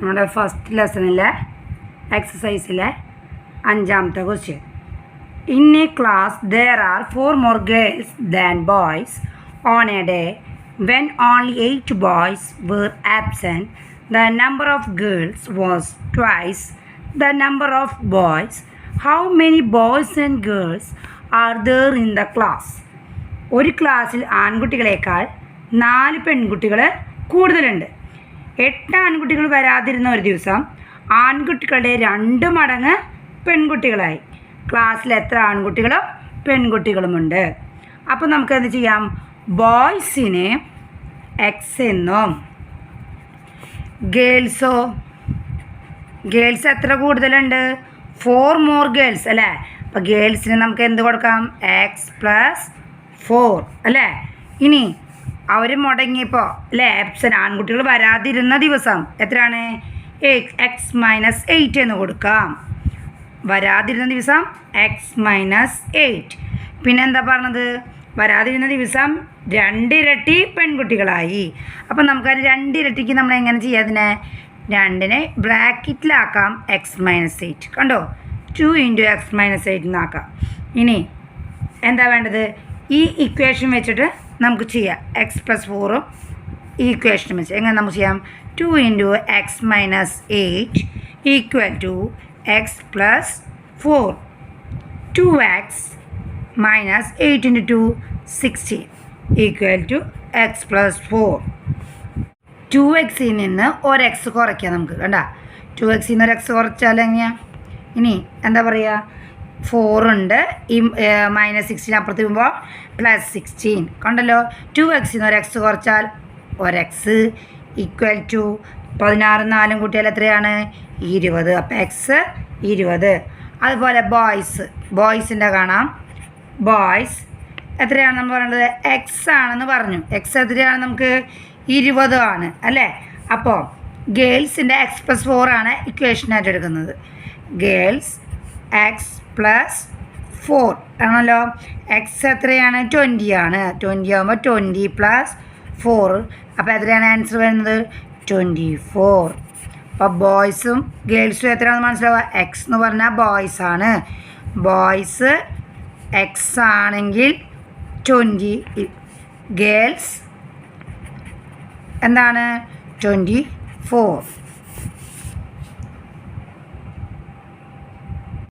നമ്മുടെ ഫസ്റ്റ് ലെസണിലെ എക്സസൈസിലെ അഞ്ചാമത്തെ question in a class there are four more girls than boys on a day when only eight boys were absent the number of girls was twice the number of boys how many boys and girls are there in the class ഒരു ക്ലാസ്സിൽ ആൺകുട്ടികളെക്കാൾ നാല് പെൺകുട്ടികൾ കൂടുതലുണ്ട്. എട്ട് ആൺകുട്ടികൾ വരാതിരുന്ന ഒരു ദിവസം ആൺകുട്ടികളുടെ രണ്ട് മടങ്ങ് പെൺകുട്ടികളായി. ക്ലാസ്സിൽ എത്ര ആൺകുട്ടികളും പെൺകുട്ടികളുമുണ്ട്? അപ്പോൾ നമുക്ക് എന്ത് ചെയ്യാം? ബോയ്സിനെ എക്സ് എന്നും. ഗേൾസോ ഗേൾസ് എത്ര കൂടുതലുണ്ട്? ഫോർ മോർ ഗേൾസ് അല്ലേ? അപ്പോൾ ഗേൾസിന് നമുക്ക് എന്ത് കൊടുക്കാം? എക്സ് പ്ലസ് ഫോർ അല്ലേ? ഇനി അവർ മുടങ്ങിയപ്പോൾ അല്ലേ എപ്സൻ ആൺകുട്ടികൾ വരാതിരുന്ന ദിവസം എത്രയാണ്? എക്സ് മൈനസ് എയ്റ്റ് എന്ന് കൊടുക്കാം. വരാതിരുന്ന ദിവസം എക്സ് മൈനസ് എയ്റ്റ് പിന്നെ എന്താ പറഞ്ഞത്? വരാതിരുന്ന ദിവസം രണ്ടിരട്ടി പെൺകുട്ടികളായി. അപ്പം നമുക്കത് രണ്ടിരട്ടിക്ക് നമ്മൾ എങ്ങനെ ചെയ്യാം അതിനെ? രണ്ടിനെ ബ്രാക്കറ്റിലാക്കാം. എക്സ് മൈനസ് എയ്റ്റ് കണ്ടോ? Two into X minus eight എന്നാക്കാം ഇനി എന്താ വേണ്ടത്? ഈ ഇക്വേഷൻ വെച്ചിട്ട് നമുക്ക് ചെയ്യാം. എക്സ് പ്ലസ് ഫോറും ഈക്വേഷനും വെച്ച്. എങ്ങനെ നമുക്ക് ചെയ്യാം? Two into X minus eight equal to X plus four two X minus eight into two sixteen equal to X plus four two എക്സിൽ നിന്ന് ഒരു എക്സ് കുറയ്ക്കാം നമുക്ക്. കണ്ട? ടു എക്സിൽ നിന്ന് ഒരു എക്സ് കുറച്ചാൽ എങ്ങനെയാണ് ഇനി എന്താ പറയുക ഫോറുണ്ട് ഈ മൈനസ് സിക്സ്റ്റീൻ അപ്പുറത്ത് വരുമ്പോൾ പ്ലസ് സിക്സ്റ്റീൻ കണ്ടല്ലോ? ടു എക്സിൽ നിന്ന് ഒരു എക്സ് കുറച്ചാൽ ഒരു എക്സ് ഈക്വൽ ടു പതിനാറും നാലും കൂട്ടിയാൽ എത്രയാണ്? ഇരുപത്. അപ്പോൾ എക്സ് ഇരുപത്. അതുപോലെ ബോയ്സ് ബോയ്സിന്റെ കാണാം. ബോയ്സ് എത്രയാണ് നമ്മൾ പറയുന്നത് എക്സ് ആണെന്ന് പറഞ്ഞു. എക്സ് എത്രയാണ് നമുക്ക്? ഇരുപത് ആണ്. അല്ലേ? അപ്പോൾ ഗേൾസിന്റെ എക്സ് പ്ലസ് ഫോറാണ് ഇക്വേഷനായിട്ട് എടുക്കുന്നത്. ഗേൾസ് എക്സ് പ്ലസ് ഫോർ ആണല്ലോ. എക്സ് എത്രയാണ്? ട്വന്റി ആണ്. ട്വന്റി ആകുമ്പോൾ ട്വന്റി പ്ലസ് ഫോർ അപ്പോൾ എത്രയാണ് ആൻസർ വരുന്നത്? ട്വന്റി ഫോർ അപ്പോൾ ബോയ്സും ഗേൾസും എത്രയാണെന്ന് മനസ്സിലാവുക? എക്സ് എന്ന് പറഞ്ഞാൽ ബോയ്സ് ആണ്. ബോയ്സ് എക്സ് ആണെങ്കിൽ ട്വന്റി ഗേൾസ് എന്താണ്? Twenty four